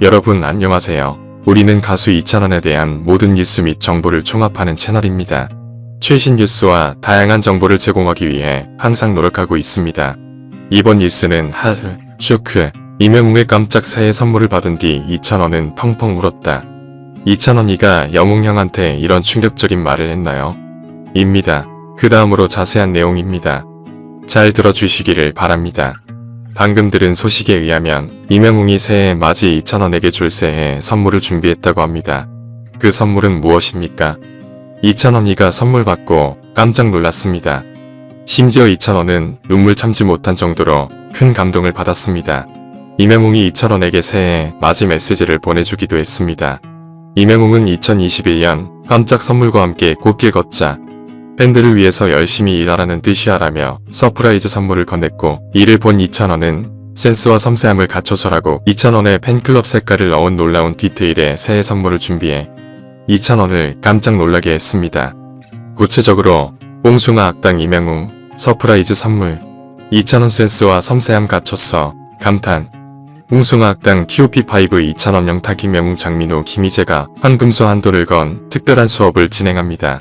여러분 안녕하세요. 우리는 가수 이찬원에 대한 모든 뉴스 및 정보를 총합하는 채널입니다. 최신 뉴스와 다양한 정보를 제공하기 위해 항상 노력하고 있습니다. 이번 뉴스는 하슬, 쇼크, 이명웅의 깜짝 새해 선물을 받은 뒤 이찬원은 펑펑 울었다. 이찬원이가 영웅 형한테 이런 충격적인 말을 했나요? 입니다. 그 다음으로 자세한 내용입니다. 잘 들어주시기를 바랍니다. 방금 들은 소식에 의하면 이명웅이 새해 맞이 이찬원에게 줄 새해 선물을 준비했다고 합니다. 그 선물은 무엇입니까? 이찬원이가 선물 받고 깜짝 놀랐습니다. 심지어 이찬원은 눈물 참지 못한 정도로 큰 감동을 받았습니다. 이명웅이 이찬원에게 새해 맞이 메시지를 보내주기도 했습니다. 이명웅은 2021년 깜짝 선물과 함께 꽃길 걷자 팬들을 위해서 열심히 일하라는 뜻이야라며 서프라이즈 선물을 건넸고 이를 본 이찬원은 센스와 섬세함을 갖춰서라고 이찬원의 팬클럽 색깔을 넣은 놀라운 디테일의 새해 선물을 준비해 이찬원을 깜짝 놀라게 했습니다. 구체적으로 뽕숭아 악당 이명웅 서프라이즈 선물 이찬원 센스와 섬세함 갖췄어 감탄 웅숭아 악당 TOP5 이찬원 영탁 김명웅 장민호 김희재가 황금소 한도를 건 특별한 수업을 진행합니다.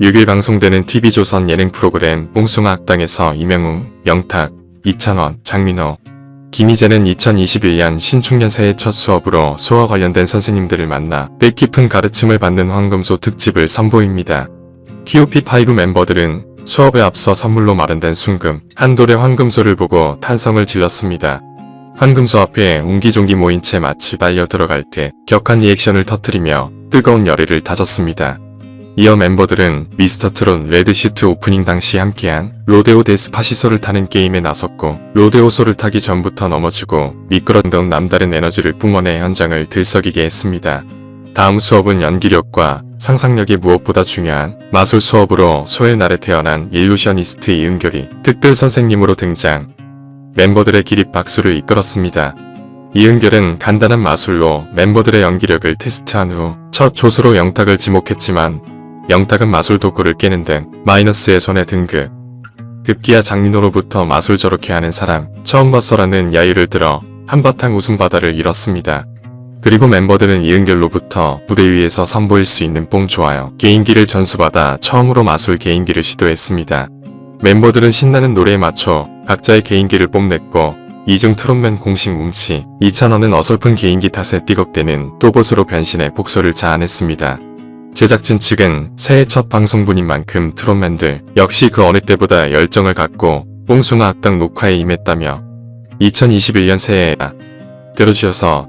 6일 방송되는 TV조선 예능 프로그램 뽕숭아 악당에서 이명웅, 영탁, 이찬원, 장민호, 김희재는 2021년 신축년 새해 첫 수업으로 소와 관련된 선생님들을 만나 뜻깊은 가르침을 받는 황금소 특집을 선보입니다. TOP5 멤버들은 수업에 앞서 선물로 마련된 순금, 한 돌의 황금소를 보고 탄성을 질렀습니다. 황금소 앞에 옹기종기 모인 채 마치 빨려 들어갈 때 격한 리액션을 터뜨리며 뜨거운 열의를 다졌습니다. 이어 멤버들은 미스터 트롯 레드시트 오프닝 당시 함께한 로데오 데스파시소를 타는 게임에 나섰고 로데오소를 타기 전부터 넘어지고 미끄러던 남다른 에너지를 뿜어내 현장을 들썩이게 했습니다. 다음 수업은 연기력과 상상력이 무엇보다 중요한 마술 수업으로 소의 날에 태어난 일루셔니스트 이은결이 특별 선생님으로 등장 멤버들의 기립 박수를 이끌었습니다. 이은결은 간단한 마술로 멤버들의 연기력을 테스트한 후 첫 조수로 영탁을 지목했지만 영탁은 마술 도구를 깨는 등 마이너스의 손에 등급. 급기야 장민호로부터 마술 저렇게 하는 사람 처음 봤어라는 야유를 들어 한바탕 웃음바다를 잃었습니다. 그리고 멤버들은 이은결로부터 무대 위에서 선보일 수 있는 뽕 좋아요 개인기를 전수받아 처음으로 마술 개인기를 시도했습니다. 멤버들은 신나는 노래에 맞춰 각자의 개인기를 뽐냈고 이중 트롯맨 공식 뭉치 이찬원은 어설픈 개인기 탓에 삐걱대는 또봇으로 변신해 복소를 자아냈습니다. 제작진 측은 새해 첫 방송분인 만큼 트롯맨들 역시 그 어느 때보다 열정을 갖고 뽕숭아 악당 녹화에 임했다며 2021년 새해에 들어주셔서